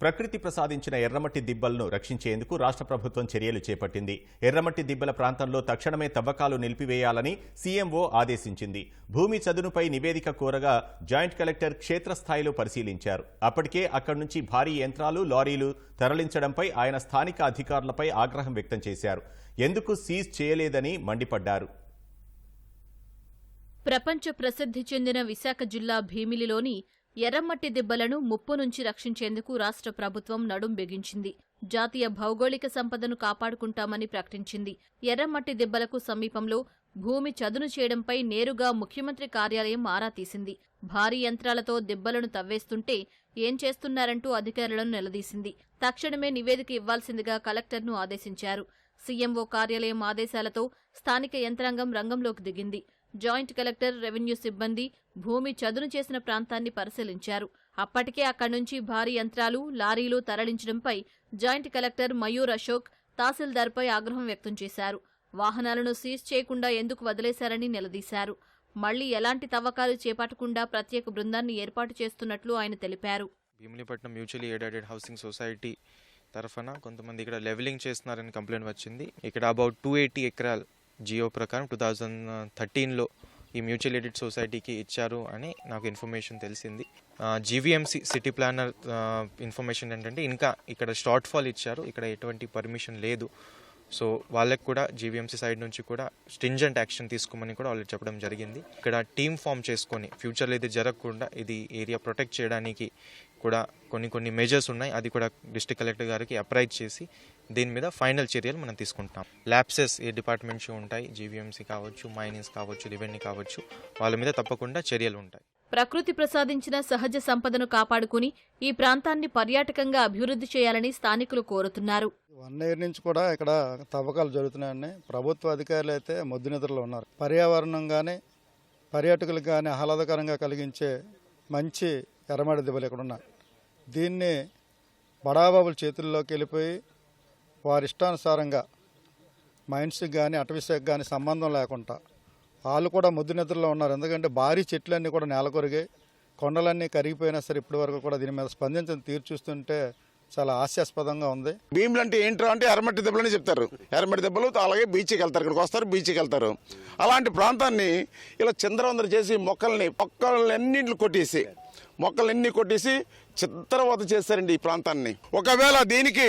ప్రకృతి ప్రసాదించిన ఎర్రమట్టి దిబ్బలను రక్షించేందుకు రాష్ట్ర ప్రభుత్వం చర్యలు చేపట్టింది. ఎర్రమట్టి దిబ్బల ప్రాంతంలో తక్షణమే తవ్వకాలు నిలిపివేయాలని సీఎంఓ ఆదేశించింది. భూమి చదునుపై నివేదిక కోరగా జాయింట్ కలెక్టర్ క్షేత్రస్థాయిలో పరిశీలించారు. అప్పటికే అక్కడి నుంచి భారీ యంత్రాలు లారీలు తరలించడంపై ఆయన స్థానిక అధికారులపై ఆగ్రహం వ్యక్తం చేశారు. ఎందుకు సీజ్ చేయలేదని మండిపడ్డారు. ప్రపంచ ప్రసిద్ధి చెందిన విశాఖ జిల్లా భీమిలిలోని ఎర్రమట్టి దిబ్బలను ముప్పు నుంచి రక్షించేందుకు రాష్ట్ర ప్రభుత్వం నడుం బిగించింది. జాతీయ భౌగోళిక సంపదను కాపాడుకుంటామని ప్రకటించింది. ఎర్రమట్టి దిబ్బలకు సమీపంలో భూమి చదును చేయడంపై నేరుగా ముఖ్యమంత్రి కార్యాలయం ఆరా తీసింది. భారీ యంత్రాలతో దిబ్బలను తవ్వేస్తుంటే ఏం చేస్తున్నారంటూ అధికారులను నిలదీసింది. తక్షణమే నివేదిక ఇవ్వాల్సిందిగా కలెక్టర్ను ఆదేశించారు. సీఎంఓ కార్యాలయం ఆదేశాలతో స్థానిక యంత్రాంగం రంగంలోకి దిగింది. జాయింట్ కలెక్టర్ రెవెన్యూ సిబ్బంది భూమి చదును చేసిన ప్రాంతాన్ని పరిశీలించారు. అప్పటికే అక్కడి నుంచి భారీ యంత్రాలు లారీలు తరలించడంపై జాయింట్ కలెక్టర్ మయూర్ అశోక్ తహసీల్దార్పై ఆగ్రహం వ్యక్తం చేశారు. వాహనాలను సీజ్ చేయకుండా ఎందుకు వదిలేశారని నిలదీశారు. మళ్ళీ ఎలాంటి తవ్వకాలు చేపట్టకుండా ప్రత్యేక బృందాన్ని ఏర్పాటు చేస్తున్నట్లు ఆయన తెలిపారు. Bheemilipatnam mutually aided housing society తరఫున కొంతమంది ఇక్కడ లెవెలింగ్ చేస్తున్నారని కంప్లైంట్ వచ్చింది. ఇక్కడ అబౌట్ టూ ఎయిటీ ఎకరాలు జియో ప్రకారం టూ థౌజండ్ థర్టీన్లో ఈ మ్యూచువల్ ఎయిడెడ్ సొసైటీకి ఇచ్చారు అని నాకు ఇన్ఫర్మేషన్ తెలిసింది. జీవీఎంసీ సిటీ ప్లానర్ ఇన్ఫర్మేషన్ ఏంటంటే ఇంకా ఇక్కడ షార్ట్ ఫాల్ ఇచ్చారు. ఇక్కడ ఎటువంటి పర్మిషన్ లేదు. సో వాళ్ళకి కూడా జీవీఎంసీ సైడ్ నుంచి కూడా స్టింజెంట్ యాక్షన్ తీసుకోమని కూడా వాళ్ళు చెప్పడం జరిగింది. ఇక్కడ టీమ్ ఫామ్ చేసుకొని ఫ్యూచర్లో ఇది జరగకుండా ఇది ఏరియా ప్రొటెక్ట్ చేయడానికి కూడా కొన్ని కొన్ని మెజర్స్ ఉన్నాయి. అది కూడా డిస్ట్రిక్ట్ కలెక్టర్ గారికి అప్రైజ్ చేసి దీని మీద ఫైనల్ చర్యలు మనం తీసుకుంటాం. ల్యాబ్సెస్ ఏ డిపార్ట్మెంట్స్ ఉంటాయి? జీవీఎంసీ కావచ్చు మైనింగ్స్ కావచ్చు రెవెన్యూ కావచ్చు వాళ్ళ మీద తప్పకుండా చర్యలు ఉంటాయి. ప్రకృతి ప్రసాదించిన సహజ సంపదను కాపాడుకుని ఈ ప్రాంతాన్ని పర్యాటకంగా అభివృద్ధి చేయాలని స్థానికులు కోరుతున్నారు. వన్ ఇయర్ నుంచి కూడా ఇక్కడ తవ్వకాలు జరుగుతున్నాయని ప్రభుత్వ అధికారులు అయితే మొద్దు నిద్రలో ఉన్నారు. పర్యావరణం కానీ పర్యాటకులకు కానీ ఆహ్లాదకరంగా కలిగించే మంచి ఎర్రమడి దెబ్బలు ఇక్కడ ఉన్నాయి. దీన్ని బడాబాబుల చేతుల్లోకి వెళ్ళిపోయి వారి ఇష్టానుసారంగా మైండ్స్కి కానీ అటవీసీకి కానీ సంబంధం లేకుండా వాళ్ళు కూడా ముద్దు నిద్రలో ఉన్నారు. ఎందుకంటే భారీ చెట్లన్నీ కూడా నేలకొరిగాయి కొండలన్నీ కరిగిపోయినా సరే ఇప్పటి వరకు కూడా దీని మీద స్పందించిన తీరు చూస్తుంటే చాలా హాస్యాస్పదంగా ఉంది. భీములు అంటే ఏంటో అంటే ఎర్రమట్టి దెబ్బలని చెప్తారు. ఎర్రమట్టి దెబ్బలు అలాగే బీచ్కి వెళ్తారు. ఇక్కడికి వస్తారు బీచ్కి వెళ్తారు. అలాంటి ప్రాంతాన్ని ఇలా చంద్రవందర చేసి మొక్కల్ని మొక్కలన్నింటిని కొట్టేసి మొక్కలన్నీ కొట్టేసి చిత్రవత చేస్తారండి ఈ ప్రాంతాన్ని. ఒకవేళ దీనికి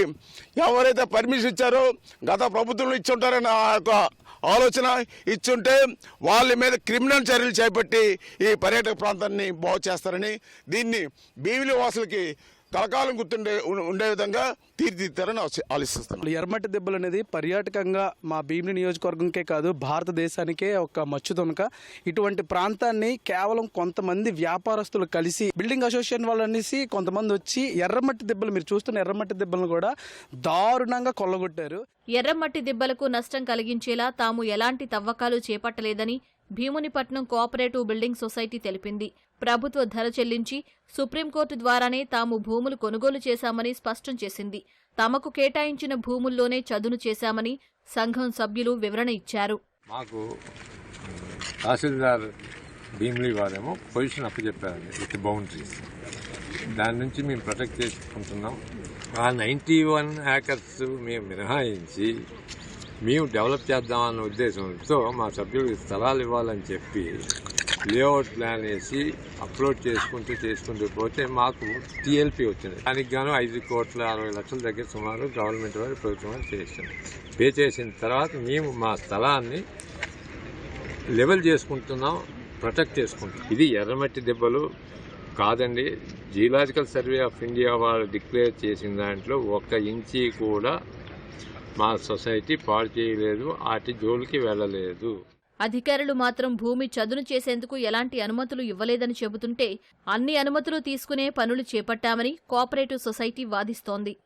ఎవరైతే పర్మిషన్ ఇచ్చారో గత ప్రభుత్వంలో ఇచ్చి ఉంటారని ఆ యొక్క ఆలోచన ఇచ్చుంటే వాళ్ళ మీద క్రిమినల్ చర్యలు చేపట్టి ఈ పర్యాటక ప్రాంతాన్ని బాగు చేస్తారని దీన్ని భీమిలి వాసులకి కలకాలం గుర్తుండే ఉండే విధంగా తీర్చిదిద్దారని ఆలోచిస్తున్నాను ఎర్రమట్టి దెబ్బలు అనేది పర్యాటకంగా మా భీమిలి నియోజకవర్గంకే కాదు భారతదేశానికే ఒక మచ్చుతునక ఇటువంటి ప్రాంతాన్ని కేవలం కొంతమంది వ్యాపారస్తులు కలిసి బిల్డింగ్ అసోసియేషన్ వాళ్ళు అనేసి కొంతమంది వచ్చి ఎర్రమట్టి దెబ్బలు మీరు చూస్తున్న ఎర్రమట్టి దెబ్బలను కూడా దారుణంగా కొల్లగొట్టారు. ఎర్రమట్టి దిబ్బలకు నష్టం కలిగించేలా తాము ఎలాంటి తవ్వకాలు చేపట్టలేదని భీమునిపట్నం కోఆపరేటివ్ బిల్డింగ్ సొసైటీ తెలిపింది. ప్రభుత్వ ధర చెల్లించి సుప్రీంకోర్టు ద్వారానే తాము భూములు కొనుగోలు చేశామని స్పష్టం చేసింది. తమకు కేటాయించిన భూముల్లోనే చదును చేశామని సంఘం సభ్యులు వివరణ ఇచ్చారు. మాకు తహసీల్దార్ భీమిలీ వారేమో పొజిషన్ అప్పచెప్పారండి విత్ బౌండరీస్. దాని నుంచి మేము ప్రొటెక్ట్ చేసుకుంటున్నాం. ఆ నైంటీ వన్ ఏకర్స్ మేము మినహాయించి మేము డెవలప్ చేద్దామన్న ఉద్దేశంతో మా సభ్యులకు స్థలాలు ఇవ్వాలని చెప్పి లేఅవుట్ ప్లాన్ వేసి అప్లోడ్ చేసుకుంటూ చేసుకుంటూ పోతే మాకు టీఎల్పీ వచ్చింది. దానికి గాను ఐదు కోట్ల అరవై లక్షల దగ్గర సుమారు గవర్నమెంట్ వారు ప్రభుత్వం వారు చేసింది పే చేసిన తర్వాత మేము మా స్థలాన్ని లెవెల్ చేసుకుంటున్నాం ప్రొటెక్ట్ చేసుకుంటాం ఇది ఎర్రమట్టి దెబ్బలు కాదండి. జియలాజికల్ సర్వే ఆఫ్ ఇండియా వాళ్ళు డిక్లేర్ చేసిన దాంట్లో ఒక్క ఇంచి కూడా మా సొసైటీ పాడు చేయలేదు వాటి జోలికి వెళ్ళలేదు. అధికారులు మాత్రం భూమి చదును చేసేందుకు ఎలాంటి అనుమతులు ఇవ్వలేదని చెబుతుంటే అన్ని అనుమతులు తీసుకునే పనులు చేపట్టామని కోఆపరేటివ్ సొసైటీ వాదిస్తోంది.